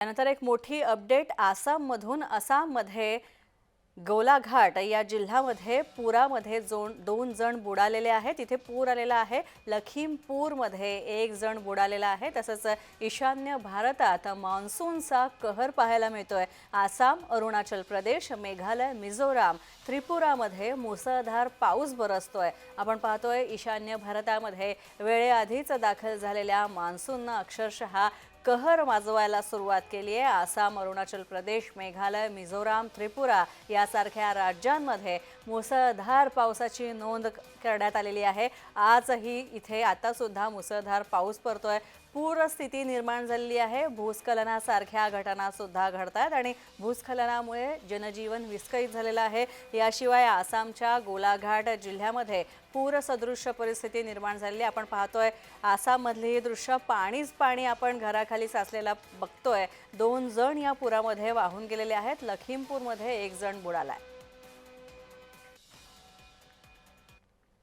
त्यानंतर एक मोठी अपडेट आसाममधून. आसाममध्ये गोलाघाट या जिल्ह्यामध्ये पुरामध्ये जोन दोन जण बुडालेले आहेत. तिथे पूर आलेला आहे. लखीमपूरमध्ये एक जण बुडालेला आहे. तसंच ईशान्य भारतात मान्सूनचा कहर पाहायला मिळतोय. आसाम अरुणाचल प्रदेश मेघालय मिझोराम त्रिपुरामध्ये मुसळधार पाऊस बरसतोय. आपण पाहतोय ईशान्य भारतामध्ये वेळेआधीच दाखल झालेल्या मान्सूननं अक्षरशः कहर माजवायला सुरुवात केली आहे. आसाम अरुणाचल प्रदेश मेघालय मिझोराम त्रिपुरा यासारख्या राज्यांमध्ये मुसळधार पावसाची नोंद करण्यात आलेली आहे. आजही इथे आतासुद्धा मुसळधार पाऊस पडतोय. पूरस्थिती निर्माण झालेली आहे. भूस्खलनासारख्या घटनासुद्धा घडत आहेत आणि भूस्खलनामुळे जनजीवन विस्कळीत झालेलं आहे. याशिवाय आसामच्या गोलाघाट जिल्ह्यामध्ये पूरसदृश्य परिस्थिती निर्माण झालेली आहे. आपण पाहतोय आसाममधली ही दृश्य पाणीच पाणी आपण घराखाली साचलेला बघतोय. दोन जण या पुरामध्ये वाहून गेलेले आहेत. लखीमपूरमध्ये एक जण बुडाला आहे